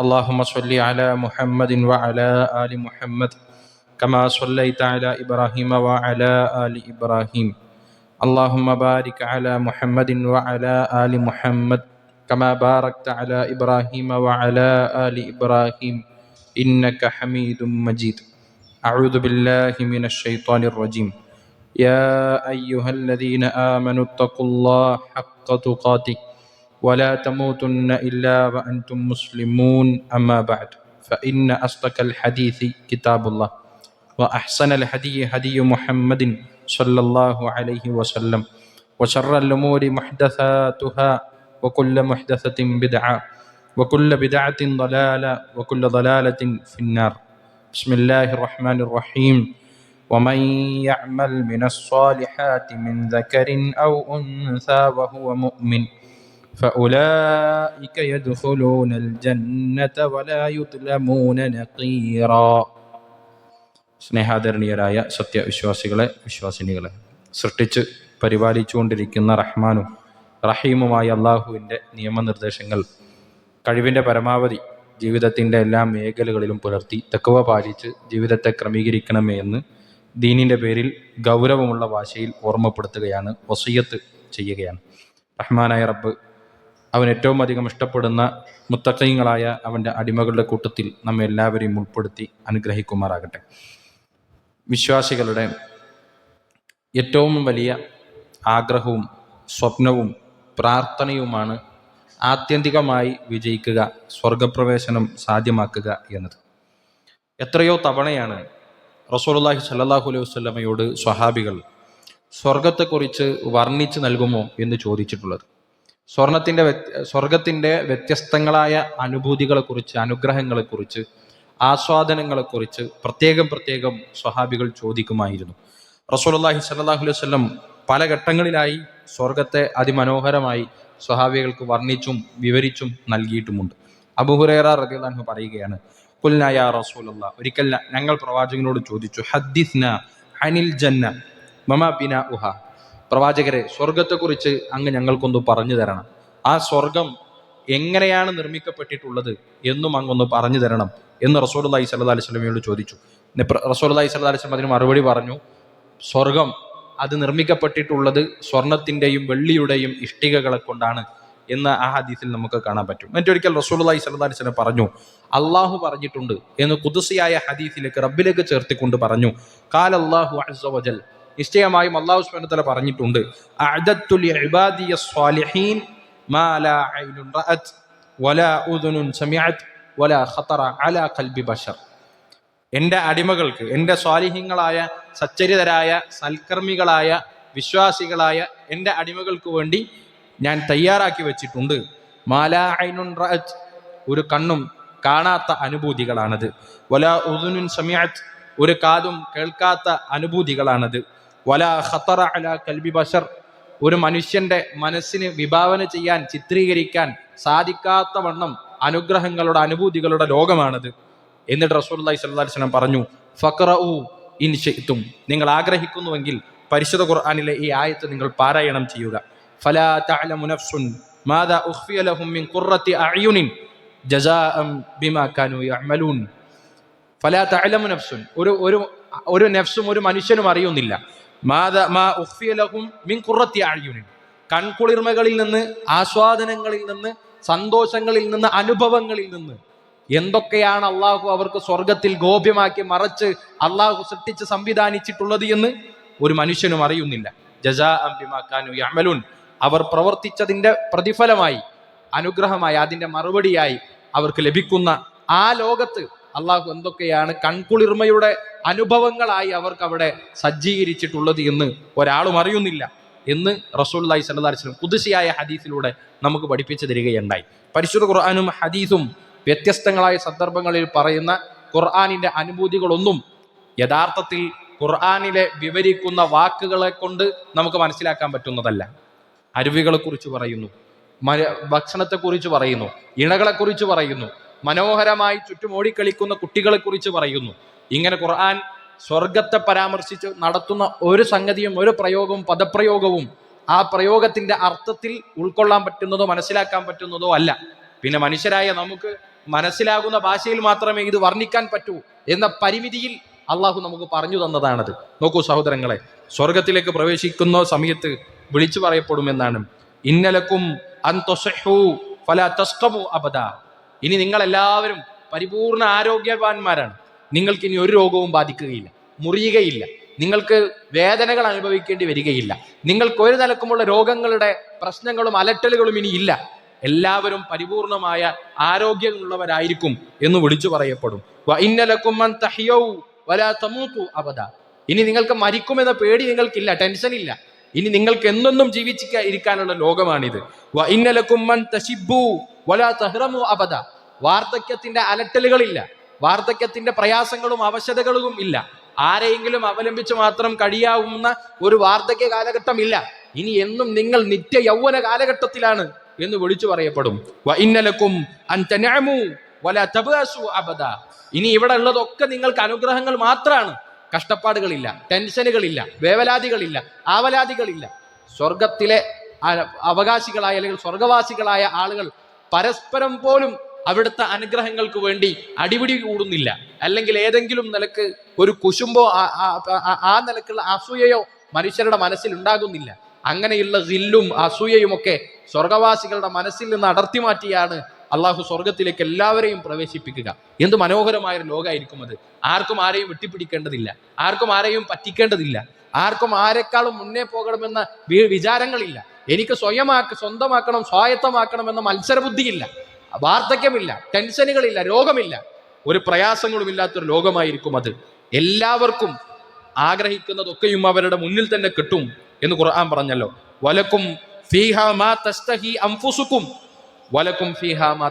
اللهم صل على محمد وعلى آل محمد كما صليت على إبراهيم وعلى آل إبراهيم. اللهم بارك على محمد وعلى آل محمد كما باركت على إبراهيم وعلى آل إبراهيم. إنك حميد مجيد. أعوذ بالله من الشيطان الرجيم. يا أيها الذين آمنوا اتقوا الله حق تقاته. ولا تموتن إلا وأنتم مسلمون. أما بعد فإن أصدق الحديث كتاب الله وأحسن الهدي هدي محمد صلى الله عليه وسلم وشر الأمور محدثاتها وكل محدثة بدعة وكل بدعة ضلالة وكل ضلالة في النار. بسم الله الرحمن الرحيم. ومن يعمل من الصالحات من ذكر أو أنثى وهو مؤمن فأولئك يدخلون الجنة ولا يظلمون نقيرا സ്നേഹാദരണീയരായ സത്യവിശ്വാസികളെ വിശ്വാസിനികളെ സൃഷ്ടിച്ച് പരിപാലിച്ചുകൊണ്ടിരിക്കുന്ന റഹ്മാനും റഹീമുമായ അള്ളാഹുവിൻ്റെ നിയമനിർദ്ദേശങ്ങൾ കഴിവിൻ്റെ പരമാവധി ജീവിതത്തിൻ്റെ എല്ലാ മേഖലകളിലും പുലർത്തി തെക്കുവ പാലിച്ച് ജീവിതത്തെ ക്രമീകരിക്കണമേ എന്ന് ദീനിൻ്റെ പേരിൽ ഗൗരവമുള്ള ഭാഷയിൽ ഓർമ്മപ്പെടുത്തുകയാണ് വസീയത്ത് ചെയ്യുകയാണ് റഹ്മാനായ റബ്ബ് അവൻ ഏറ്റവും അധികം ഇഷ്ടപ്പെടുന്ന മുത്തക്കയങ്ങളായ അവന്റെ അടിമകളുടെ കൂട്ടത്തിൽ നമ്മെ എല്ലാവരെയും ഉൾപ്പെടുത്തി അനുഗ്രഹിക്കുമാറാകട്ടെ. വിശ്വാസികളുടെ ഏറ്റവും വലിയ ആഗ്രഹവും സ്വപ്നവും പ്രാർത്ഥനയുമാണ് ആത്യന്തികമായി വിജയിക്കുക സ്വർഗപ്രവേശനം സാധ്യമാക്കുക എന്നത്. എത്രയോ തവണയാണ് റസൂലുള്ളാഹി സല്ലാഹു അലൈഹി വസ്ലമയോട് സ്വഹാബികൾ സ്വർഗത്തെക്കുറിച്ച് വർണിച്ച് നൽകുമോ എന്ന് ചോദിച്ചിട്ടുള്ളത്. സ്വർണത്തിന്റെ സ്വർഗത്തിന്റെ വ്യത്യസ്തങ്ങളായ അനുഭൂതികളെക്കുറിച്ച് അനുഗ്രഹങ്ങളെക്കുറിച്ച് ആസ്വാദനങ്ങളെക്കുറിച്ച് പ്രത്യേകം പ്രത്യേകം സ്വഹാബികൾ ചോദിക്കുമായിരുന്നു. റസൂലുള്ളാഹി സല്ലാഹു അലൈഹി വല്ലം പല ഘട്ടങ്ങളിലായി സ്വർഗത്തെ അതിമനോഹരമായി സ്വഹാബികൾക്ക് വർണിച്ചും വിവരിച്ചും നൽകിയിട്ടുമുണ്ട്. അബുഹുറേറ റളിയല്ലാഹു പറയുകയാണ് കുൽനായ റസൂലുള്ള ഒരിക്കൽ ഞങ്ങൾ പ്രവാചകനോട് ചോദിച്ചു ഹദ്ദിസ്ന അനിൽ ജന്ന മമ ബിന ഉഹ പ്രവാചകരെ സ്വർഗത്തെക്കുറിച്ച് അങ്ങ് ഞങ്ങൾക്കൊന്ന് പറഞ്ഞു തരണം. ആ സ്വർഗം എങ്ങനെയാണ് നിർമ്മിക്കപ്പെട്ടിട്ടുള്ളത് എന്നും അങ്ങൊന്ന് പറഞ്ഞു തരണം എന്ന് റസൂലി സല്ലാ അലൈഹി സ്വലമയോട് ചോദിച്ചു. റസൂലി സല്ലാ അലൈഹി സ്വലം അതിന് മറുപടി പറഞ്ഞു സ്വർഗം അത് നിർമ്മിക്കപ്പെട്ടിട്ടുള്ളത് സ്വർണത്തിന്റെയും വെള്ളിയുടെയും ഇഷ്ടികകളെ കൊണ്ടാണ് എന്ന് ആ ഹദീസിൽ നമുക്ക് കാണാൻ പറ്റും. മറ്റൊരിക്കൽ റസൂലി സല്ലാ അലൈഹി സ്വലം പറഞ്ഞു അള്ളാഹു പറഞ്ഞിട്ടുണ്ട് എന്ന് കുതിസിയായ ഹദീസിലേക്ക് റബ്ബിലേക്ക് ചേർത്തിക്കൊണ്ട് പറഞ്ഞു കാൽ അള്ളാഹു നിശ്ചയമായും അള്ളാഹു സുബ്ഹാനഹു പറഞ്ഞിട്ടുണ്ട് എന്റെ അടിമകൾക്ക് എന്റെ സ്വാലിഹ്യങ്ങളായ സച്ചരിതരായ സൽക്കർമ്മികളായ വിശ്വാസികളായ എന്റെ അടിമകൾക്ക് വേണ്ടി ഞാൻ തയ്യാറാക്കി വെച്ചിട്ടുണ്ട്. മാലാ ഒരു കണ്ണും കാണാത്ത അനുഭൂതികളാണത്. വലാ ഉദുനുൻ സമീഅത് ഒരു കാതും കേൾക്കാത്ത അനുഭൂതികളാണത്. വല ഖത്തറ അല കൽബി ബഷർ. ഒരു മനുഷ്യന്റെ മനസ്സിന് വിഭാവന ചെയ്യാൻ ചിത്രീകരിക്കാൻ സാധിക്കാത്ത വണ്ണം അനുഗ്രഹങ്ങളുടെ അനുഭൂതികളുടെ ലോകമാണത്. എന്നിട്ട് റസൂല്ലി സ്വല്ലാസ്ലം പറഞ്ഞു ഫക്ര ഇൻ ഷെയ്ത്തും നിങ്ങൾ ആഗ്രഹിക്കുന്നുവെങ്കിൽ പരിശുദ്ധ ഖുർആാനിലെ ഈ ആയത്ത് നിങ്ങൾ പാരായണം ചെയ്യുക. ഫലാ മാദാ ലഹും മിൻ ജസാഅം ബിമാ യഅമലൂൻ. ഫലാ ഒരു ഒരു ഒരു നഫ്സും ഒരു മനുഷ്യനും അറിയുന്നില്ല. കൺകുളിർമകളിൽ നിന്ന് ആസ്വാദനങ്ങളിൽ നിന്ന് സന്തോഷങ്ങളിൽ നിന്ന് അനുഭവങ്ങളിൽ നിന്ന് എന്തൊക്കെയാണ് അള്ളാഹു അവർക്ക് സ്വർഗത്തിൽ ഗോപ്യമാക്കി മറച്ച് അള്ളാഹു സൃഷ്ടിച്ച് സംവിധാനിച്ചിട്ടുള്ളത് എന്ന് ഒരു മനുഷ്യനും അറിയുന്നില്ല. ജജാ അംബിമാക്കാനു യമലുൻ അവർ പ്രവർത്തിച്ചതിന്റെ പ്രതിഫലമായി അനുഗ്രഹമായി അതിന്റെ മറുപടിയായി അവർക്ക് ലഭിക്കുന്ന ആ ലോകത്ത് അള്ളാഹു എന്തൊക്കെയാണ് കൺകുളിർമയുടെ അനുഭവങ്ങളായി അവർക്ക് അവിടെ സജ്ജീകരിച്ചിട്ടുള്ളത് എന്ന് ഒരാളും അറിയുന്നില്ല എന്ന് റസൂല്ലായി സല്ലാസ്ലം കുതിശിയായ ഹദീസിലൂടെ നമുക്ക് പഠിപ്പിച്ചു തരികയുണ്ടായി. പരിശുദ്ധ ഖുർആാനും ഹദീസും വ്യത്യസ്തങ്ങളായ സന്ദർഭങ്ങളിൽ പറയുന്ന ഖുർആാനിന്റെ അനുഭൂതികളൊന്നും യഥാർത്ഥത്തിൽ ഖുർആാനിലെ വിവരിക്കുന്ന വാക്കുകളെ കൊണ്ട് നമുക്ക് മനസ്സിലാക്കാൻ പറ്റുന്നതല്ല. അരുവികളെക്കുറിച്ച് പറയുന്നു ഭക്ഷണത്തെക്കുറിച്ച് പറയുന്നു ഇണകളെക്കുറിച്ച് പറയുന്നു മനോഹരമായി ചുറ്റും ഓടിക്കളിക്കുന്ന കുട്ടികളെ കുറിച്ച് പറയുന്നു. ഇങ്ങനെ ഖുർആൻ സ്വർഗത്തെ പരാമർശിച്ച് നടത്തുന്ന ഒരു സംഗതിയും ഒരു പ്രയോഗവും പദപ്രയോഗവും ആ പ്രയോഗത്തിന്റെ അർത്ഥത്തിൽ ഉൾക്കൊള്ളാൻ പറ്റുന്നതോ മനസ്സിലാക്കാൻ പറ്റുന്നതോ അല്ല. പിന്നെ മനുഷ്യരായ നമുക്ക് മനസ്സിലാകുന്ന ഭാഷയിൽ മാത്രമേ ഇത് വർണിക്കാൻ പറ്റൂ എന്ന പരിമിതിയിൽ അള്ളാഹു നമുക്ക് പറഞ്ഞു തന്നതാണത്. നോക്കൂ സഹോദരങ്ങളെ സ്വർഗത്തിലേക്ക് പ്രവേശിക്കുന്ന സമയത്ത് വിളിച്ചു പറയപ്പെടുമെന്നാണ്. ഇന്നലക്കും അബദ. ഇനി നിങ്ങൾ എല്ലാവരും പരിപൂർണ ആരോഗ്യവാന്മാരാണ്. നിങ്ങൾക്ക് ഇനി ഒരു രോഗവും ബാധിക്കുകയില്ല. മുറിയുകയില്ല. നിങ്ങൾക്ക് വേദനകൾ അനുഭവിക്കേണ്ടി വരികയില്ല. നിങ്ങൾക്ക് ഒരു നിലക്കുമുള്ള രോഗങ്ങളുടെ പ്രശ്നങ്ങളും അലട്ടലുകളും ഇനി ഇല്ല. എല്ലാവരും പരിപൂർണമായ ആരോഗ്യമുള്ളവരായിരിക്കും എന്ന് വിളിച്ചു പറയപ്പെടും. അബദ. ഇനി നിങ്ങൾക്ക് മരിക്കുമെന്ന പേടി നിങ്ങൾക്കില്ല ടെൻഷൻ ഇല്ല ഇനി നിങ്ങൾക്ക് എന്നെന്നും ജീവിച്ചിരിക്കാനുള്ള ലോകമാണിത്. വലാ തഹ്റമു അബദ. വാർദ്ധക്യത്തിന്റെ അലട്ടലുകളില്ല. വാർദ്ധക്യത്തിന്റെ പ്രയാസങ്ങളും അവശതകളും ഇല്ല. ആരെയെങ്കിലും അവലംബിച്ച് മാത്രം കഴിയാവുന്ന ഒരു വാർദ്ധക്യ കാലഘട്ടം ഇല്ല. ഇനി എന്നും നിങ്ങൾ നിത്യ യൗവന കാലഘട്ടത്തിലാണ് എന്ന് വിളിച്ചു പറയപ്പെടും. ഇന്നലക്കും അബദ. ഇനി ഇവിടെ ഉള്ളതൊക്കെ നിങ്ങൾക്ക് അനുഗ്രഹങ്ങൾ മാത്രമാണ് കഷ്ടപ്പാടുകളില്ല ടെൻഷനുകളില്ല വേവലാതികളില്ല ആവലാതികളില്ല. സ്വർഗത്തിലെ അവകാശികളായ അല്ലെങ്കിൽ സ്വർഗവാസികളായ ആളുകൾ പരസ്പരം പോലും അവിടുത്തെ അനുഗ്രഹങ്ങൾക്ക് വേണ്ടി അടിപിടി കൂടുന്നില്ല. അല്ലെങ്കിൽ ഏതെങ്കിലും നിലയ്ക്ക് ഒരു കുശുമ്പോ ആ- നിലക്കുള്ള അസൂയയോ മനുഷ്യരുടെ മനസ്സിൽ ഉണ്ടാകുന്നില്ല. അങ്ങനെയുള്ള ജില്ലും അസൂയയും ഒക്കെ സ്വർഗവാസികളുടെ മനസ്സിൽ നിന്ന് അടർത്തി മാറ്റിയാണ് അള്ളാഹു സ്വർഗത്തിലേക്ക് എല്ലാവരെയും പ്രവേശിപ്പിക്കുക. എന്ത് മനോഹരമായ ഒരു ലോകമായിരിക്കും അത്. ആർക്കും ആരെയും വെട്ടിപ്പിടിക്കേണ്ടതില്ല. ആർക്കും ആരെയും പറ്റിക്കേണ്ടതില്ല. ആർക്കും ആരെക്കാളും മുന്നേ പോകണമെന്ന വിചാരങ്ങളില്ല. എനിക്ക് സ്വയമാക്ക സ്വന്തമാക്കണം സ്വായത്തമാക്കണം എന്ന മത്സരബുദ്ധിയില്ല. വാർദ്ധക്യമില്ല ടെൻഷനുകളില്ല രോഗമില്ല. ഒരു പ്രയാസങ്ങളും ഇല്ലാത്തൊരു ലോകമായിരിക്കും അത്. എല്ലാവർക്കും ആഗ്രഹിക്കുന്നതൊക്കെയും അവരുടെ മുന്നിൽ തന്നെ കിട്ടും എന്ന് ഖുർആൻ പറഞ്ഞല്ലോ. വലക്കും ഫീഹാ മാ തസ്തഹി അംഫുസുക്കും വലക്കും ഫീഹാ മാ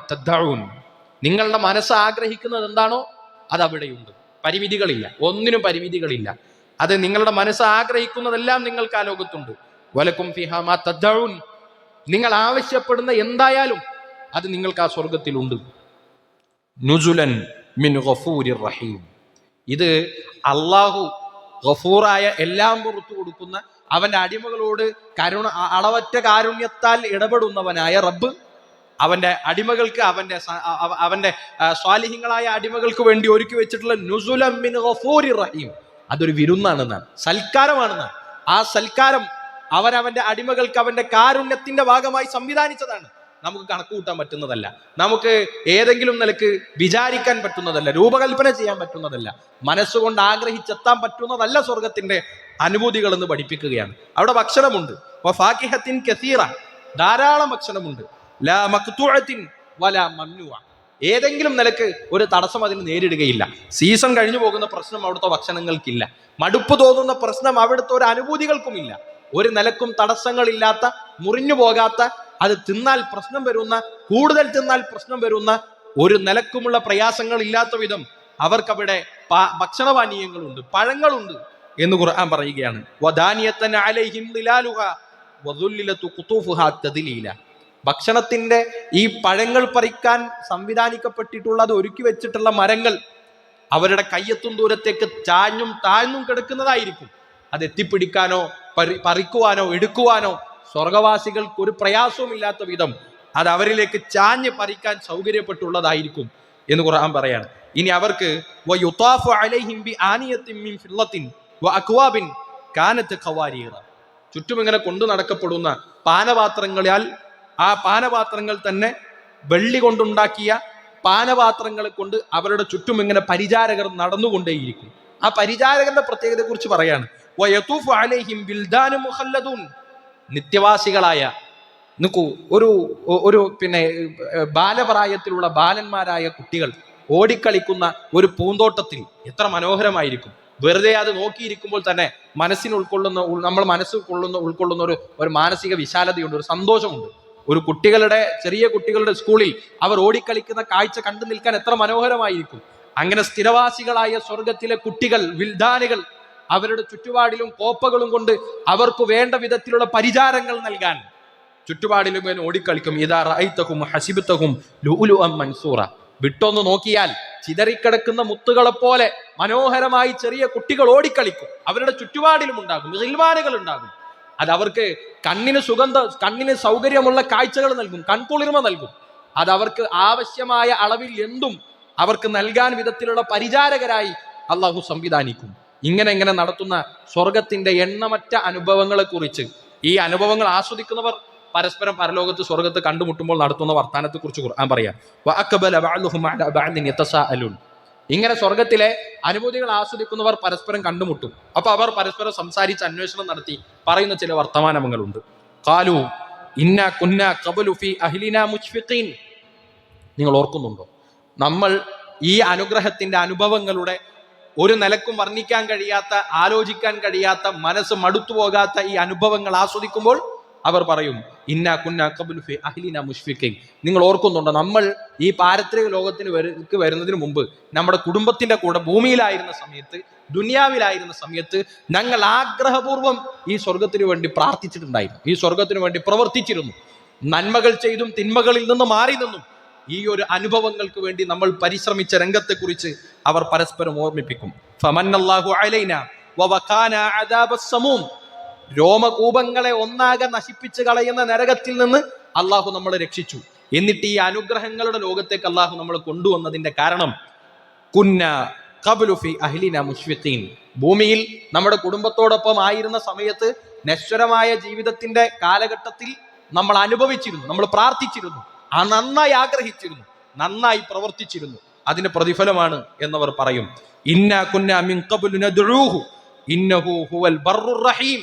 നിങ്ങളുടെ മനസ്സ് ആഗ്രഹിക്കുന്നത് എന്താണോ അത് അവിടെയുണ്ട് പരിമിതികളില്ല ഒന്നിനും പരിമിതികളില്ല. അത് നിങ്ങളുടെ മനസ്സ് ആഗ്രഹിക്കുന്നതെല്ലാം നിങ്ങൾക്ക് ആ ലോകത്തുണ്ട്. വലക്കും ഫിഹാമാ തദ്ദഊൻ. നിങ്ങൾ ആവശ്യപ്പെടുന്ന എന്തായാലും അത് നിങ്ങൾക്ക് ആ സ്വർഗത്തിലുണ്ട് നുസുലൻ മിൻ ഗഫൂരി റഹീം. ഇത് അള്ളാഹു ഗഫൂറായ എല്ലാം പുറത്തു കൊടുക്കുന്ന അവന്റെ അടിമകളോട് കരുണ അളവറ്റ കാരുണ്യത്താൽ ഇടപെടുന്നവനായ റബ്ബ് അവന്റെ അടിമകൾക്ക് അവന്റെ അവന്റെ സ്വാലിഹ്യങ്ങളായ അടിമകൾക്ക് വേണ്ടി ഒരുക്കി വെച്ചിട്ടുള്ള നുസുലം മിൻ ഗഫൂരി റഹീം. അതൊരു വിരുന്നാണെന്നാണ് സൽക്കാരമാണെന്നാണ്. ആ സൽക്കാരം അവനവന്റെ അടിമകൾക്ക് അവന്റെ കാരുണ്യത്തിന്റെ ഭാഗമായി സംവിധാനിച്ചതാണ്. നമുക്ക് കണക്ക് കൂട്ടാൻ പറ്റുന്നതല്ല. നമുക്ക് ഏതെങ്കിലും നിലയ്ക്ക് വിചാരിക്കാൻ പറ്റുന്നതല്ല. രൂപകൽപ്പന ചെയ്യാൻ പറ്റുന്നതല്ല. മനസ്സുകൊണ്ട് ആഗ്രഹിച്ചെത്താൻ പറ്റുന്നതല്ല സ്വർഗത്തിന്റെ അനുഭൂതികൾ എന്ന് പഠിപ്പിക്കുകയാണ്. അവിടെ ഭക്ഷണമുണ്ട്. ഫാക്കിഹത്തിൻ കസീറ. ധാരാളം ഭക്ഷണമുണ്ട്. ലാ വലാ മംനുഅ. ഏതെങ്കിലും നിലയ്ക്ക് ഒരു തടസ്സം അതിന് നേരിടുകയില്ല. സീസൺ കഴിഞ്ഞു പോകുന്ന പ്രശ്നം അവിടുത്തെ ഭക്ഷണങ്ങൾക്കില്ല. മടുപ്പ് തോന്നുന്ന പ്രശ്നം അവിടുത്തെ ഒരു അനുഭൂതികൾക്കുമില്ല. ഒരു നിലക്കും തടസ്സങ്ങളില്ലാത്ത മുറിഞ്ഞു പോകാത്ത അത് തിന്നാൽ പ്രശ്നം വരുന്ന കൂടുതൽ തിന്നാൽ പ്രശ്നം വരുന്ന ഒരു നിലക്കുമുള്ള പ്രയാസങ്ങൾ ഇല്ലാത്ത വിധം അവർക്കവിടെ ഭക്ഷണപാനീയങ്ങളുണ്ട് പഴങ്ങളുണ്ട് എന്ന് ഖുർആൻ പറയുകയാണ്. ഭക്ഷണത്തിന്റെ ഈ പഴങ്ങൾ പറിക്കാൻ സംവിധാനിക്കപ്പെട്ടിട്ടുള്ള അത് ഒരുക്കി വെച്ചിട്ടുള്ള മരങ്ങൾ അവരുടെ കയ്യെത്തും ദൂരത്തേക്ക് ചാഞ്ഞും താഴ്ന്നും കിടക്കുന്നതായിരിക്കും. അത് എത്തിപ്പിടിക്കാനോ പറി പറിക്കുവാനോ എടുക്കുവാനോ സ്വർഗവാസികൾക്ക് ഒരു പ്രയാസവും ഇല്ലാത്ത വിധം അത് അവരിലേക്ക് ചാഞ്ഞ് പറിക്കാൻ സൗകര്യപ്പെട്ടുള്ളതായിരിക്കും എന്ന് ഖുർആൻ പറയാണ്. ഇനി അവർക്ക് ചുറ്റും ഇങ്ങനെ കൊണ്ടു നടക്കപ്പെടുന്ന പാനപാത്രങ്ങളാൽ ആ പാനപാത്രങ്ങൾ തന്നെ വെള്ളി കൊണ്ടുണ്ടാക്കിയ പാനപാത്രങ്ങളെ കൊണ്ട് അവരുടെ ചുറ്റും ഇങ്ങനെ പരിചാരകർ നടന്നുകൊണ്ടേയിരിക്കും. ആ പരിചാരകരുടെ പ്രത്യേകതയെ കുറിച്ച് പറയാണ്. നിത്യവാസികളായ നിൽക്കൂ ഒരു ഒരു പിന്നെ ബാലപ്രായത്തിലുള്ള ബാലന്മാരായ കുട്ടികൾ ഓടിക്കളിക്കുന്ന ഒരു പൂന്തോട്ടത്തിൽ എത്ര മനോഹരമായിരിക്കും. വെറുതെ അത് നോക്കിയിരിക്കുമ്പോൾ തന്നെ മനസ്സിന് ഉൾക്കൊള്ളുന്ന നമ്മൾ മനസ്സ് കൊള്ളുന്ന ഉൾക്കൊള്ളുന്ന ഒരു ഒരു മാനസിക വിശാലതയുണ്ട് ഒരു സന്തോഷമുണ്ട്. ഒരു കുട്ടികളുടെ ചെറിയ കുട്ടികളുടെ സ്കൂളിൽ അവർ ഓടിക്കളിക്കുന്ന കാഴ്ച കണ്ടു നിൽക്കാൻ എത്ര മനോഹരമായിരിക്കും. അങ്ങനെ സ്ഥിരവാസികളായ സ്വർഗത്തിലെ കുട്ടികൾ വിൽദാനുകൾ അവരുടെ ചുറ്റുപാടിലും കോപ്പകളും കൊണ്ട് അവർക്ക് വേണ്ട വിധത്തിലുള്ള പരിചാരങ്ങൾ നൽകാൻ. ചുറ്റുപാടിലും ഇങ്ങനെ ഓടിക്കളിക്കും. ഇതാ റഅയ്തഹും ഹസിബത്തഹും അം മൻസൂറ. വിട്ടൊന്ന് നോക്കിയാൽ ചിതറിക്കിടക്കുന്ന മുത്തുകളെ പോലെ മനോഹരമായി ചെറിയ കുട്ടികൾ ഓടിക്കളിക്കും. അവരുടെ ചുറ്റുപാടിലും ഉണ്ടാകും. റിൽവാനുകൾ ഉണ്ടാകും. അത് അവർക്ക് കണ്ണിന് സുഗന്ധ കണ്ണിന് സൗകര്യമുള്ള കാഴ്ചകൾ നൽകും. കൺകുളിർമ നൽകും. അത് അവർക്ക് ആവശ്യമായ അളവിൽ എന്തും അവർക്ക് നൽകാൻ വിധത്തിലുള്ള പരിചാരകരായി അള്ളാഹു സംവിധാനിക്കും. ഇങ്ങനെ ഇങ്ങനെ നടത്തുന്ന സ്വർഗത്തിന്റെ എണ്ണമറ്റ അനുഭവങ്ങളെ കുറിച്ച് ഈ അനുഭവങ്ങൾ ആസ്വദിക്കുന്നവർ പരസ്പരം പരലോകത്ത് സ്വർഗത്ത് കണ്ടുമുട്ടുമ്പോൾ നടത്തുന്ന വർത്താനത്തെ കുറിച്ച് ഖുർആൻ പറയാം. ഇങ്ങനെ സ്വർഗത്തിലെ അനുഭൂതികൾ ആസ്വദിക്കുന്നവർ പരസ്പരം കണ്ടുമുട്ടും. അപ്പൊ അവർ പരസ്പരം സംസാരിച്ച് അന്വേഷണം നടത്തി പറയുന്ന ചില വർത്തമാനങ്ങളുണ്ട്. കാലു ഇന്ന കുന്ന കബലുഫി അഹ്ലിന മുഷ്ഫിഖീൻ നിങ്ങൾ ഓർക്കുന്നുണ്ടോ? നമ്മൾ ഈ അനുഗ്രഹത്തിന്റെ അനുഭവങ്ങളുടെ ഒരു നിലക്കും വർണിക്കാൻ കഴിയാത്ത ആലോചിക്കാൻ കഴിയാത്ത മനസ്സ് മടുത്തു പോകാത്ത ഈ അനുഭവങ്ങൾ ആസ്വദിക്കുമ്പോൾ അവർ പറയും ഇന്ന കുന്ന കബുൽ ഫി അഹ്ലിന മുഷ്ഫിഖീൻ. നിങ്ങൾ ഓർക്കുന്നുണ്ടോ നമ്മൾ ഈ പാരത്രിക ലോകത്തിന് വരക്ക് വരുന്നതിന് മുമ്പ് നമ്മുടെ കുടുംബത്തിന്റെ കൂടെ ഭൂമിയിലായിരുന്ന സമയത്ത് ദുനിയാവിലായിരുന്ന സമയത്ത് ഞങ്ങൾ ആഗ്രഹപൂർവം ഈ സ്വർഗത്തിന് വേണ്ടി പ്രാർത്ഥിച്ചിട്ടുണ്ടായിരുന്നു. ഈ സ്വർഗത്തിന് വേണ്ടി പ്രവർത്തിച്ചിരുന്നു. നന്മകൾ ചെയ്തും തിന്മകളിൽ നിന്ന് മാറി നിന്നും ഈ ഒരു അനുഭവങ്ങൾക്ക് വേണ്ടി നമ്മൾ പരിശ്രമിച്ച രംഗത്തെക്കുറിച്ച് അവർ പരസ്പരം ഓർമ്മിപ്പിക്കും. ഫമന്നല്ലാഹു രോമകൂപങ്ങളെ ഒന്നാകെ നശിപ്പിച്ച് കളയുന്ന നരകത്തിൽ നിന്ന് അള്ളാഹു നമ്മളെ രക്ഷിച്ചു. എന്നിട്ട് ഈ അനുഗ്രഹങ്ങളുടെ ലോകത്തേക്ക് അള്ളാഹു നമ്മൾ കൊണ്ടുവന്നതിന്റെ കാരണം കുന്ന കബുലുഫി അഹ്ലിന മുഷ്ഫിഖീൻ ഭൂമിയിൽ നമ്മുടെ കുടുംബത്തോടൊപ്പം ആയിരുന്ന സമയത്ത് നശ്വരമായ ജീവിതത്തിന്റെ കാലഘട്ടത്തിൽ നമ്മൾ അനുഭവിച്ചിരുന്നു നമ്മൾ പ്രാർത്ഥിച്ചിരുന്നു. ആ നന്നായി ആഗ്രഹിച്ചിരുന്നു നന്നായി പ്രവർത്തിച്ചിരുന്നു. അതിന് പ്രതിഫലമാണ് എന്നവർ പറയും. റഹീം.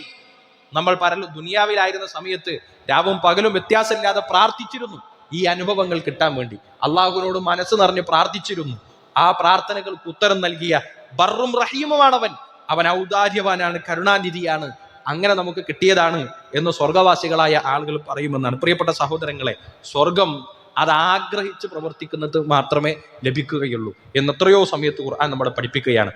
നമ്മൾ പരല ദുനിയാവിലായിരുന്ന സമയത്ത് രാവും പകലും വ്യത്യാസമില്ലാതെ പ്രാർത്ഥിച്ചിരുന്നു. ഈ അനുഭവങ്ങൾ കിട്ടാൻ വേണ്ടി അള്ളാഹുവിനോട് മനസ്സ് നിറഞ്ഞ് പ്രാർത്ഥിച്ചിരുന്നു. ആ പ്രാർത്ഥനകൾക്ക് ഉത്തരം നൽകിയ ബറും റഹീമുമാണവൻ. അവൻ ഔദാര്യവാനാണ് കരുണാനിധിയാണ്. അങ്ങനെ നമുക്ക് കിട്ടിയതാണ് എന്ന് സ്വർഗവാസികളായ ആളുകൾ പറയുമെന്നാണ്. പ്രിയപ്പെട്ട സഹോദരങ്ങളെ സ്വർഗം അത് ആഗ്രഹിച്ച് പ്രവർത്തിക്കുന്നത് മാത്രമേ ലഭിക്കുകയുള്ളൂ എന്ന് എത്രയോ സമയത്ത് ഖുർആൻ നമ്മളെ പഠിപ്പിക്കുകയാണ്.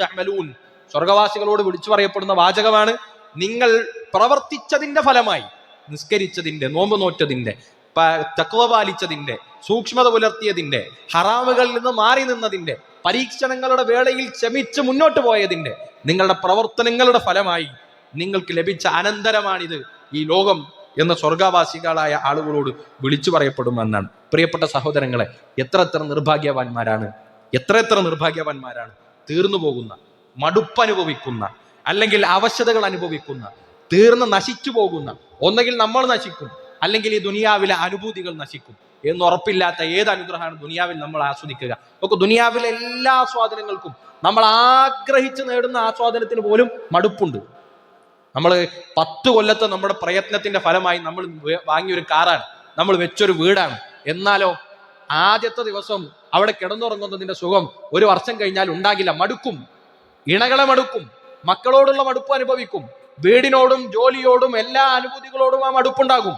തഅമലൂൻ. സ്വർഗവാസികളോട് വിളിച്ചു പറയപ്പെടുന്ന വാചകമാണ് നിങ്ങൾ പ്രവർത്തിച്ചതിന്റെ ഫലമായി നിസ്കരിച്ചതിന്റെ നോമ്പ് നോറ്റതിന്റെ തക്വ പാലിച്ചതിന്റെ സൂക്ഷ്മത പുലർത്തിയതിന്റെ ഹറാമുകളിൽ നിന്ന് മാറി നിന്നതിന്റെ പരീക്ഷണങ്ങളുടെ വേളയിൽ ക്ഷമിച്ച് മുന്നോട്ട് പോയതിന്റെ നിങ്ങളുടെ പ്രവർത്തനങ്ങളുടെ ഫലമായി നിങ്ങൾക്ക് ലഭിച്ച അനന്തരമാണിത് ഈ ലോകം എന്ന സ്വർഗാവാസികളായ ആളുകളോട് വിളിച്ചു പറയപ്പെടുമെന്നാണ്. പ്രിയപ്പെട്ട സഹോദരങ്ങളെ എത്ര എത്ര നിർഭാഗ്യവാന്മാരാണ്? എത്ര എത്ര നിർഭാഗ്യവാന്മാരാണ്? തീർന്നു പോകുന്ന മടുപ്പനുഭവിക്കുന്ന അല്ലെങ്കിൽ അവശതകൾ അനുഭവിക്കുന്ന തീർന്ന് നശിച്ചു പോകുന്ന ഒന്നെങ്കിൽ നമ്മൾ നശിക്കും അല്ലെങ്കിൽ ഈ ദുനിയാവിലെ അനുഭൂതികൾ നശിക്കും. എന്ന് ഉറപ്പില്ലാത്ത ഏത് അനുഗ്രഹമാണ് ദുനിയാവിൽ നമ്മൾ ആസ്വദിക്കുക. നമുക്ക് ദുനിയാവിലെ എല്ലാ ആസ്വാദനങ്ങൾക്കും നമ്മൾ ആഗ്രഹിച്ച് നേടുന്ന ആസ്വാദനത്തിന് പോലും മടുപ്പുണ്ട്. നമ്മൾ പത്ത് കൊല്ലത്തെ നമ്മുടെ പ്രയത്നത്തിന്റെ ഫലമായി നമ്മൾ വാങ്ങിയൊരു കാറാണ്. നമ്മൾ വെച്ചൊരു വീടാണ്. എന്നാലോ ആദ്യത്തെ ദിവസം അവിടെ കിടന്നുറങ്ങുന്നതിന്റെ സുഖം ഒരു വർഷം കഴിഞ്ഞാൽ ഉണ്ടാകില്ല. മടുക്കും. ഇണകളെ മടുക്കും. മക്കളോടുള്ള മടുപ്പ് അനുഭവിക്കും. വീടിനോടും ജോലിയോടും എല്ലാ അനുഭൂതികളോടും ആ മടുപ്പുണ്ടാകും.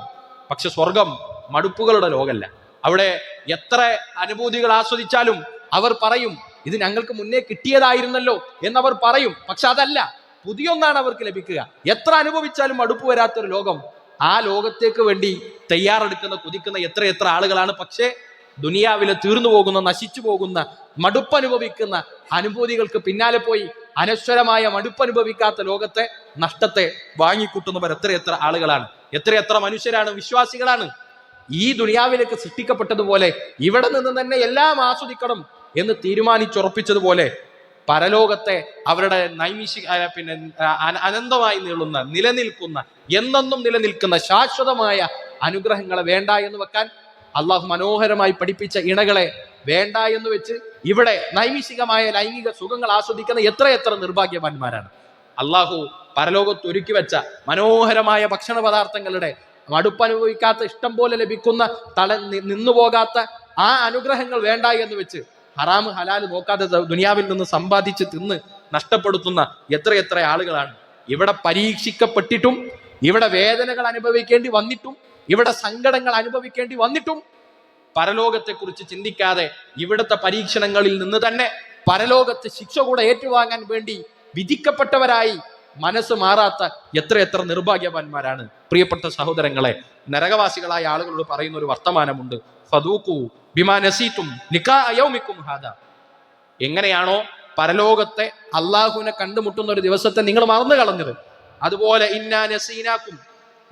പക്ഷെ സ്വർഗം മടുപ്പുകളുടെ ലോകമല്ല. അവിടെ എത്ര അനുഭൂതികൾ ആസ്വദിച്ചാലും അവർ പറയും ഇത് ഞങ്ങൾക്ക് മുന്നേ കിട്ടിയതായിരുന്നല്ലോ എന്നവർ പറയും. പക്ഷെ അതല്ല പുതിയൊന്നാണ് അവർക്ക് ലഭിക്കുക. എത്ര അനുഭവിച്ചാലും മടുപ്പ് വരാത്തൊരു ലോകം ആ ലോകത്തേക്ക് വേണ്ടി തയ്യാറെടുക്കുന്ന കുതിക്കുന്ന എത്ര എത്ര ആളുകളാണ്. പക്ഷേ ദുനിയാവിലെ തീർന്നു പോകുന്ന നശിച്ചു പോകുന്ന മടുപ്പനുഭവിക്കുന്ന അനുഭൂതികൾക്ക് പിന്നാലെ പോയി അനശ്വരമായ മടുപ്പനുഭവിക്കാത്ത ലോകത്തെ നഷ്ടത്തെ വാങ്ങിക്കൂട്ടുന്നവർ എത്രയെത്ര ആളുകളാണ്. എത്രയെത്ര മനുഷ്യരാണ് വിശ്വാസികളാണ്. ഈ ദുനിയാവിലേക്ക് സൃഷ്ടിക്കപ്പെട്ടതുപോലെ ഇവിടെ നിന്ന് തന്നെ എല്ലാം ആസ്വദിക്കണം എന്ന് തീരുമാനിച്ചുറപ്പിച്ചതുപോലെ പരലോകത്തെ അവരുടെ നൈമിഷി പിന്നെ അനന്തമായി നീളുന്ന നിലനിൽക്കുന്ന എന്നെന്നും നിലനിൽക്കുന്ന ശാശ്വതമായ അനുഗ്രഹങ്ങളെ വേണ്ട എന്ന് വെക്കാൻ അള്ളാഹു മനോഹരമായി പഠിപ്പിച്ച ഇണകളെ വേണ്ട എന്ന് വെച്ച് ഇവിടെ നൈമിഷികമായ ലൈംഗിക സുഖങ്ങൾ ആസ്വദിക്കുന്ന എത്രയെത്ര നിർഭാഗ്യവാന്മാരാണ്. അള്ളാഹു പരലോകത്ത് ഒരുക്കി വെച്ച മനോഹരമായ ഭക്ഷണ പദാർത്ഥങ്ങളുടെ മടുപ്പനുഭവിക്കാത്ത ഇഷ്ടം പോലെ ലഭിക്കുന്ന തല നിന്നു നിന്നുപോകാത്ത ആ അനുഗ്രഹങ്ങൾ വേണ്ട എന്ന് വെച്ച് ഹറാം ഹലാൽ നോക്കാതെ ദുനിയാവിൽ നിന്ന് സമ്പാദിച്ച് തിന്ന് നഷ്ടപ്പെടുത്തുന്ന എത്ര എത്ര ആളുകളാണ്. ഇവിടെ പരീക്ഷിക്കപ്പെട്ടിട്ടും ഇവിടെ വേദനകൾ അനുഭവിക്കേണ്ടി വന്നിട്ടും ഇവിടെ സങ്കടങ്ങൾ അനുഭവിക്കേണ്ടി വന്നിട്ടും പരലോകത്തെക്കുറിച്ച് ചിന്തിക്കാതെ ഇവിടുത്തെ പരീക്ഷണങ്ങളിൽ നിന്ന് തന്നെ പരലോകത്ത് ശിക്ഷ കൂടെ ഏറ്റുവാങ്ങാൻ വേണ്ടി വിധിക്കപ്പെട്ടവരായി മനസ്സ് മാറാത്ത എത്ര എത്ര നിർഭാഗ്യവാന്മാരാണ്. പ്രിയപ്പെട്ട സഹോദരങ്ങളെ നരകവാസികളായ ആളുകളോട് പറയുന്ന ഒരു വർത്തമാനമുണ്ട്. ഫതൂക്കു ബിമാനസീറ്റും ലിഖായൗമിക്കും ഹാദ. എങ്ങനെയാണോ പരലോകത്തെ അള്ളാഹുവിനെ കണ്ടുമുട്ടുന്ന ഒരു ദിവസത്തെ നിങ്ങൾ മറന്നു കളഞ്ഞത്. അതുപോലെ ഇന്നാ നസീനാക്കും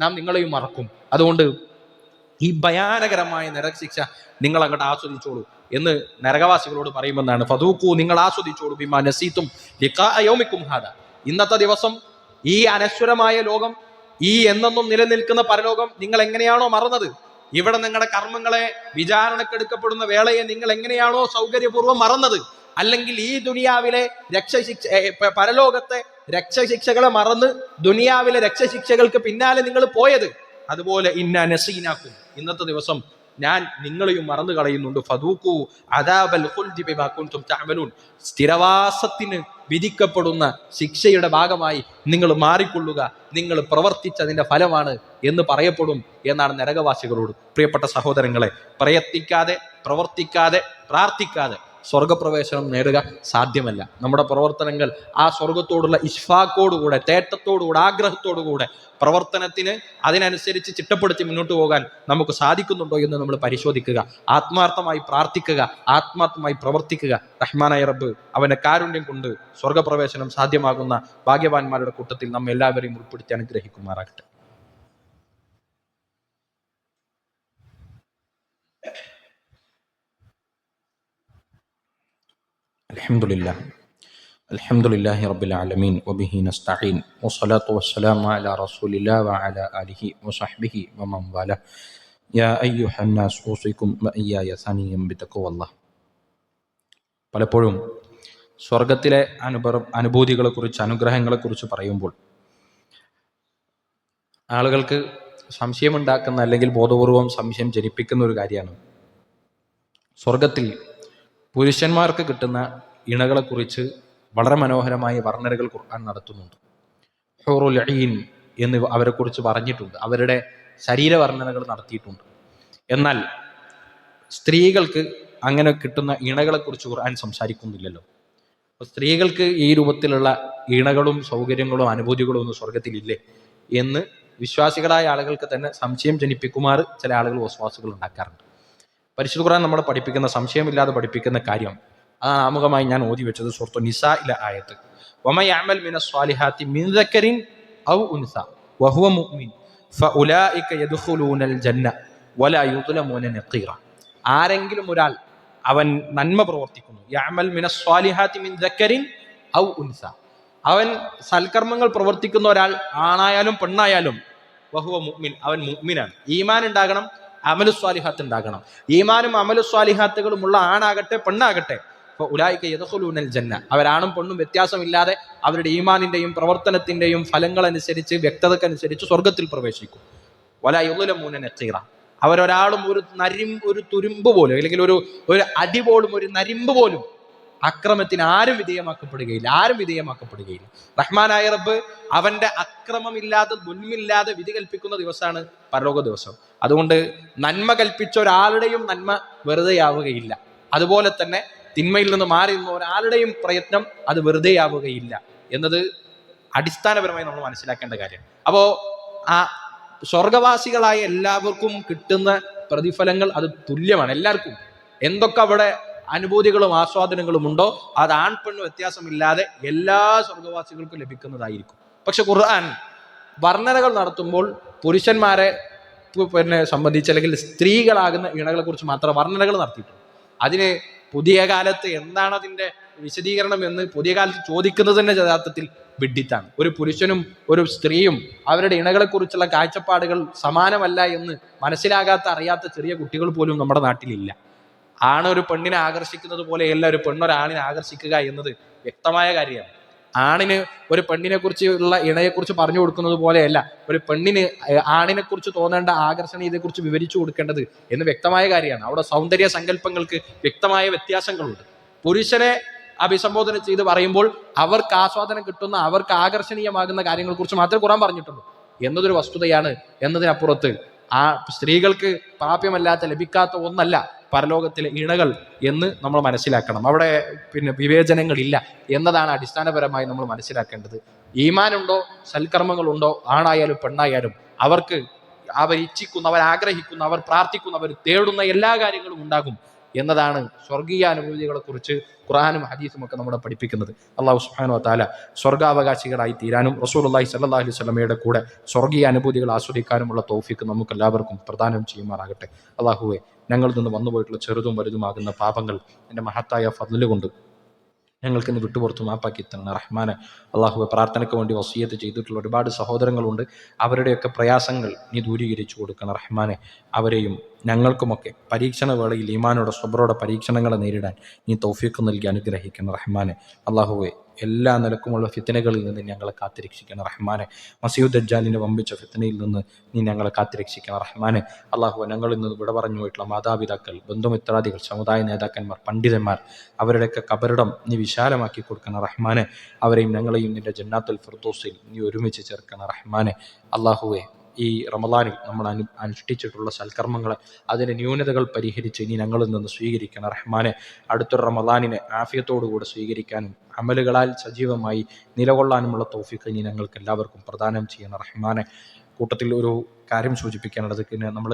നാം നിങ്ങളെയും മറക്കും. അതുകൊണ്ട് ഈ ഭയാനകരമായ നരകശിക്ഷ നിങ്ങൾ അങ്ങോട്ട് ആസ്വദിച്ചോളൂ എന്ന് നരകവാസികളോട് പറയുമെന്നാണ്. ഫതൂക്കു നിങ്ങൾ ആസ്വദിച്ചോളൂ. ബിമാ നസീത്തും ലിഖായൗമിക്കും ഹാദ. ഇന്നത്തെ ദിവസം ഈ അനശ്വരമായ ലോകം ഈ എന്നൊന്നും നിലനിൽക്കുന്ന പരലോകം നിങ്ങൾ എങ്ങനെയാണോ മറന്നത്? ഇവിടെ നിങ്ങളുടെ കർമ്മങ്ങളെ വിചാരണക്കെടുക്കപ്പെടുന്ന വേളയെ നിങ്ങൾ എങ്ങനെയാണോ സൗകര്യപൂർവം മറന്നത്? അല്ലെങ്കിൽ ഈ ദുനിയാവിലെ രക്ഷശിക്ഷ പരലോകത്തെ രക്ഷശിക്ഷകളെ മറന്ന് ദുനിയാവിലെ രക്ഷശിക്ഷകൾക്ക് പിന്നാലെ നിങ്ങൾ പോയത്? അതുപോലെ ഇന്ന നസീനാക്കും. ഇന്നത്തെ ദിവസം ഞാൻ നിങ്ങളെയും മറന്നു കളയുന്നുണ്ട് ഫതൂക്കു അദാബൽ സ്ഥിരവാസത്തിന് വിധിക്കപ്പെടുന്ന ശിക്ഷയുടെ ഭാഗമായി നിങ്ങൾ മാറിക്കൊള്ളുക. നിങ്ങൾ പ്രവർത്തിച്ചതിന്റെ ഫലമാണ് എന്ന് പറയപ്പെടും എന്നാണ് നരകവാസികളോട്. പ്രിയപ്പെട്ട സഹോദരങ്ങളെ പ്രയത്നിക്കാതെ പ്രവർത്തിക്കാതെ പ്രാർത്ഥിക്കാതെ സ്വർഗപ്രവേശനം നേടുക സാധ്യമല്ല. നമ്മുടെ പ്രവർത്തനങ്ങൾ ആ സ്വർഗത്തോടുള്ള ഇഷ്ഫാക്കോടുകൂടെ തേട്ടത്തോടുകൂടെ ആഗ്രഹത്തോടുകൂടെ പ്രവർത്തനത്തിന് അതിനനുസരിച്ച് ചിട്ടപ്പെടുത്തി മുന്നോട്ട് പോകാൻ നമുക്ക് സാധിക്കുന്നുണ്ടോ എന്ന് നമ്മൾ പരിശോധിക്കുക. ആത്മാർത്ഥമായി പ്രാർത്ഥിക്കുക ആത്മാർത്ഥമായി പ്രവർത്തിക്കുക. റഹ്മാനായ റബ്ബ് അവന്റെ കാരുണ്യം കൊണ്ട് സ്വർഗപ്രവേശനം സാധ്യമാകുന്ന ഭാഗ്യവാന്മാരുടെ കൂട്ടത്തിൽ നമ്മെ എല്ലാവരെയും ഉൾപ്പെടുത്തി അനുഗ്രഹിക്കുമാറാകട്ടെ. الحمد لله الحمد لله رب العالمين وبه نستعين والصلاة والسلام على رسول الله وعلى آله وصحبه ومن والاه يا أيها الناس أوصيكم وإياي ثانيا بتقوى الله പലപ്പോഴും സ്വർഗത്തിലെ അനുഭവ അനുഭൂതികളെക്കുറിച്ച് അനുഗ്രഹങ്ങളെക്കുറിച്ച് പറയുമ്പോൾ ആളുകൾക്ക് സംശയമുണ്ടാക്കുന്ന അല്ലെങ്കിൽ ബോധപൂർവം സംശയം ജനിപ്പിക്കുന്ന ഒരു കാര്യമാണ് സ്വർഗത്തിൽ പുരുഷന്മാർക്ക് കിട്ടുന്ന ഇണകളെക്കുറിച്ച് വളരെ മനോഹരമായ വർണനകൾ ഖുർആൻ നടത്തുന്നുണ്ട്. ഹോറുൽ അഈൻ എന്ന് അവരെക്കുറിച്ച് പറഞ്ഞിട്ടുണ്ട്. അവരുടെ ശരീരവർണനകൾ നടത്തിയിട്ടുണ്ട്. എന്നാൽ സ്ത്രീകൾക്ക് അങ്ങനെ കിട്ടുന്ന ഇണകളെക്കുറിച്ച് ഖുർആൻ സംസാരിക്കുന്നില്ലല്ലോ. അപ്പോൾ സ്ത്രീകൾക്ക് ഈ രൂപത്തിലുള്ള ഇണകളും സൗകര്യങ്ങളും അനുഭൂതികളും ഒന്നും സ്വർഗത്തിലില്ലേ എന്ന് വിശ്വാസികളായ ആളുകൾക്ക് തന്നെ സംശയം ജനിപ്പിക്കുമാർ ചില ആളുകൾ വസ്വാസുകൾ ഉണ്ടാക്കാറുണ്ട്. പരിശുദ്ധ ഖുർആൻ നമ്മൾ പഠിപ്പിക്കുന്ന സംശയമില്ലാതെ പഠിപ്പിക്കുന്ന കാര്യം. ആ ആമുഖമായി ഞാൻ ഓതി വെച്ചത് സുഹൃത്തു നിസ ആയത്ത്. ആയത് ഔ വഹുവ മുഅ്മിൻ. ജന്ന വലാ നഖീറ. ആരെങ്കിലും ഒരാൾ അവൻ നന്മ പ്രവർത്തിക്കുന്നു. മിൻ ഔ അവൻ സൽക്കർമ്മങ്ങൾ പ്രവർത്തിക്കുന്ന ഒരാൾ ആണായാലും പെണ്ണായാലും മുഅ്മിൻ അവൻ മുഅ്മിനാണ്. ഈമാൻ ഉണ്ടാകണം അമലു സ്വാലിഹാത്ത് ഉണ്ടാകണം ഈമാനും അമലു സ്വാലിഹാത്തുകളുമുള്ള ആണാകട്ടെ പെണ്ണാകട്ടെ. അപ്പോൾ ഉലായിക്ക യദഖുലൂനൽ ജന്ന. അവരാണും പെണ്ണും വ്യത്യാസമില്ലാതെ അവരുടെ ഈമാനിന്റെയും പ്രവർത്തനത്തിന്റെയും ഫലങ്ങൾ അനുസരിച്ച് വ്യക്തതക്കനുസരിച്ച് സ്വർഗത്തിൽ പ്രവേശിക്കും. വല യുലമൂന നച്ചീറ അവരൊരാളും ഒരു നരിം ഒരു തുരുമ്പ് പോലും അല്ലെങ്കിൽ ഒരു ഒരു അടി പോലും ഒരു നരിമ്പ് പോലും അക്രമത്തിന് ആരും വിധേയമാക്കപ്പെടുകയില്ല ആരും വിധേയമാക്കപ്പെടുകയില്ല. റഹ്മാനായ റബ്ബ് അവന്റെ അക്രമമില്ലാതെ മുൻമില്ലാതെ വിധി കൽപ്പിക്കുന്ന ദിവസമാണ് പരലോക ദിവസം. അതുകൊണ്ട് നന്മ കൽപ്പിച്ച ഒരാളുടെയും നന്മ വെറുതെയാവുകയില്ല. അതുപോലെ തന്നെ തിന്മയിൽ നിന്ന് മാറി നിന്ന ഒരാളുടെയും പ്രയത്നം അത് വെറുതെയാവുകയില്ല എന്നത് അടിസ്ഥാനപരമായി നമ്മൾ മനസ്സിലാക്കേണ്ട കാര്യം. അപ്പോ ആ സ്വർഗവാസികളായ എല്ലാവർക്കും കിട്ടുന്ന പ്രതിഫലങ്ങൾ അത് തുല്യമാണ് എല്ലാവർക്കും. എന്തൊക്കെ അവിടെ അനുഭൂതികളും ആസ്വാദനങ്ങളും ഉണ്ടോ? അത് ആൺ പെണ്ണ് വ്യത്യാസമില്ലാതെ എല്ലാ സ്വർഗവാസികൾക്കും ലഭിക്കുന്നതായിരിക്കും. പക്ഷെ ഖുർആൻ വർണനകൾ നടത്തുമ്പോൾ പുരുഷന്മാരെ പിന്നെ സംബന്ധിച്ച് അല്ലെങ്കിൽ സ്ത്രീകളാകുന്ന ഇണകളെ കുറിച്ച് മാത്രം വർണനകൾ നടത്തിയിട്ടുണ്ട്. അതിന് പുതിയ കാലത്ത് എന്താണ് അതിന്റെ വിശദീകരണം എന്ന് പുതിയ കാലത്ത് ചോദിക്കുന്നത് തന്നെ യഥാർത്ഥത്തിൽ വിഡ്ഢിത്താണ് ഒരു പുരുഷനും ഒരു സ്ത്രീയും അവരുടെ ഇണകളെക്കുറിച്ചുള്ള കാഴ്ചപ്പാടുകൾ സമാനമല്ല എന്ന് മനസ്സിലാകാത്ത അറിയാത്ത ചെറിയ കുട്ടികൾ പോലും നമ്മുടെ നാട്ടിലില്ല. ആണ് ഒരു പെണ്ണിനെ ആകർഷിക്കുന്നത് പോലെയല്ല ഒരു പെണ്ണൊരാണിനെ ആകർഷിക്കുക എന്നത് വ്യക്തമായ കാര്യമാണ്. ആണിന് ഒരു പെണ്ണിനെ കുറിച്ചുള്ള ഇണയെക്കുറിച്ച് പറഞ്ഞു കൊടുക്കുന്നത് പോലെയല്ല ഒരു പെണ്ണിന് ആണിനെ കുറിച്ച് തോന്നേണ്ട ആകർഷണീയതയെക്കുറിച്ച് വിവരിച്ചു കൊടുക്കേണ്ടത് എന്ന് വ്യക്തമായ കാര്യമാണ്. അവിടെ സൗന്ദര്യ സങ്കല്പങ്ങൾക്ക് വ്യക്തമായ വ്യത്യാസങ്ങളുണ്ട്. പുരുഷനെ അഭിസംബോധന ചെയ്ത് പറയുമ്പോൾ അവർക്ക് ആസ്വാദനം കിട്ടുന്ന അവർക്ക് ആകർഷണീയമാകുന്ന കാര്യങ്ങളെക്കുറിച്ച് മാത്രമേ ഖുറാൻ പറഞ്ഞിട്ടുള്ളൂ. എന്നതൊരു വസ്തുതയാണ് എന്നതിനപ്പുറത്ത് ആ സ്ത്രീകൾക്ക് പ്രാപ്യമല്ലാത്ത ലഭിക്കാത്ത ഒന്നല്ല പരലോകത്തിലെ ഇണകൾ എന്ന് നമ്മൾ മനസ്സിലാക്കണം. അവിടെ പിന്നെ വിവേചനങ്ങളില്ല എന്നതാണ് അടിസ്ഥാനപരമായി നമ്മൾ മനസ്സിലാക്കേണ്ടത്. ഈമാനുണ്ടോ സൽക്കർമ്മങ്ങളുണ്ടോ ആണായാലും പെണ്ണായാലും അവർക്ക് അവർ ഇച്ഛിക്കുന്ന അവർ ആഗ്രഹിക്കുന്ന അവർ പ്രാർത്ഥിക്കുന്ന അവർ തേടുന്ന എല്ലാ കാര്യങ്ങളും ഉണ്ടാകും. എന്നതാണ് സ്വർഗീയ അനുഭൂതികളെ കുറിച്ച് ഖുറാനും ഹദീസും ഒക്കെ നമ്മളെ പഠിപ്പിക്കുന്നത്. അള്ളാഹു സുഹാനോ താല സ്വർഗാവകാശികളായി തീരാനും റസൂൽ അള്ളാഹി സല്ലാ അലൈഹി സ്വലമയുടെ കൂടെ സ്വർഗീയ അനുഭൂതികൾ ആസ്വദിക്കാനുമുള്ള തോഫിക്ക് നമുക്ക് എല്ലാവർക്കും പ്രദാനം ചെയ്യുമാറാകട്ടെ. അള്ളാഹുവെ ഞങ്ങളിൽ നിന്ന് വന്നുപോയിട്ടുള്ള ചെറുതും വലുതുമാകുന്ന പാപങ്ങൾ എന്റെ മഹത്തായ ഫضലുകൊണ്ട് ഞങ്ങൾക്ക് ഇന്ന് വിട്ടുപുറത്ത് മാപ്പാക്കി തന്നെ റഹ്മാനെ അള്ളാഹുബെ പ്രാർത്ഥനയ്ക്ക് വേണ്ടി വസീയത്ത് ചെയ്തിട്ടുള്ള ഒരുപാട് സഹോദരങ്ങളുണ്ട്. അവരുടെയൊക്കെ പ്രയാസങ്ങൾ നീ ദൂരീകരിച്ചു കൊടുക്കണം റഹ്മാനെ. അവരെയും ഞങ്ങൾക്കുമൊക്കെ പരീക്ഷണ വേളയിൽ ഈമാനോടെ സ്വബറോടെ പരീക്ഷണങ്ങളെ നേരിടാൻ നീ തൗഫീഖ് നൽകി അനുഗ്രഹിക്കണം റഹ്മാനെ. അള്ളാഹുവെ എല്ലാ നിലക്കുമുള്ള ഫിത്തനകളിൽ നിന്ന് ഞങ്ങളെ കാത്തിരക്ഷിക്കണം. റഹ്മാനെ മസീദ് അജ്ജാലിന്റെ വമ്പിച്ച ഫിത്തനയിൽ നിന്ന് നീ ഞങ്ങളെ കാത്തിരക്ഷിക്കണം. റഹ്മാനെ അള്ളാഹു ഞങ്ങളിൽ നിന്ന് വിട പറഞ്ഞു പോയിട്ടുള്ള മാതാപിതാക്കൾ ബന്ധുമിത്രാദികൾ സമുദായ നേതാക്കന്മാർ പണ്ഡിതന്മാർ അവരുടെയൊക്കെ കബറിടം നീ വിശാലമാക്കി കൊടുക്കണം. റഹ്മാനെ അവരെയും ഞങ്ങളെയും നിന്റെ ജന്നാത്തുൽ ഫിർദോസിൽ നീ ഒരുമിച്ച് ചേർക്കണം. റഹ്മാനെ അള്ളാഹുവെ ഈ റമദാനിൽ നമ്മൾ അനു അനുഷ്ഠിച്ചിട്ടുള്ള സൽക്കർമ്മങ്ങളെ അതിന്റെ ന്യൂനതകൾ പരിഹരിച്ച് ഇനി ഞങ്ങളിൽ നിന്ന് സ്വീകരിക്കണം. റഹ്മാനെ അടുത്തൊരു റമദാനിനെ ആഫിയത്തോടുകൂടെ സ്വീകരിക്കാനും അമലുകളാൽ സജീവമായി നിലകൊള്ളാനുമുള്ള തോഫിക്ക് ഇനി ഞങ്ങൾക്ക് എല്ലാവർക്കും പ്രദാനം ചെയ്യണം. റഹ്മാനെ കൂട്ടത്തിൽ ഒരു കാര്യം സൂചിപ്പിക്കാനുള്ളത് പിന്നെ നമ്മൾ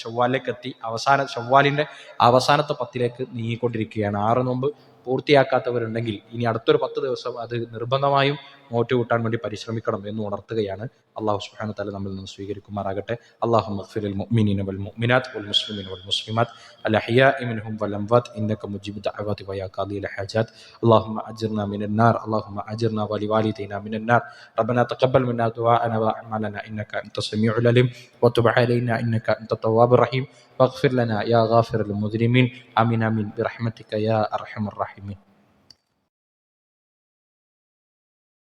ഷവ്വാലിലേക്ക് എത്തി അവസാന ഷവ്വാലിന്റെ അവസാനത്തെ പത്തിലേക്ക് നീങ്ങിക്കൊണ്ടിരിക്കുകയാണ്. ആറ് നോമ്പ് പൂർത്തിയാക്കാത്തവരുണ്ടെങ്കിൽ ഇനി അടുത്തൊരു പത്ത് ദിവസം അത് നിർബന്ധമായും മോറ്റ് കൂട്ടാൻ വേണ്ടി പരിശ്രമിക്കണം എന്ന് ഉണർത്തുകയാണ്. അള്ളാഹു സുബാന തല നമ്മിൽ നിന്ന് സ്വീകരിക്കുമാറാകട്ടെ. അള്ളാഹു മഖ്ഫിൽ മുഅ്മിനീന വൽ മുഅ്മിനാത്ത് വൽ മുസ്ലിമീന വൽ മുസ്ലിമാത്ത് അൽ അഹ്യാഇ മിൻഹും വൽ അംവാത്ത് ഇന്നക മുജീബു ദഅവാതി വ യാ ഖാദിൽ ഹജാത്ത് അല്ലാഹുമ്മ അജ്ർനാ മിനൻ നാർ. അല്ലാഹുമ്മ അജ്ർനാ വലിവാലിദീന മിനൻ നാർ. റബ്ബനാ തഖബ്ബൽ മിന്നാ ദുആഅന വഅമലനാ ഇന്നക അൻത സമീഉൽ അലീം. വതുബ് അലൈനാ ഇന്നക അൻത തവ്വാബുർ റഹീം. واغفر لنا يا غافر المجرمين. آمين آمين. برحمتك يا أرحم الراحمين.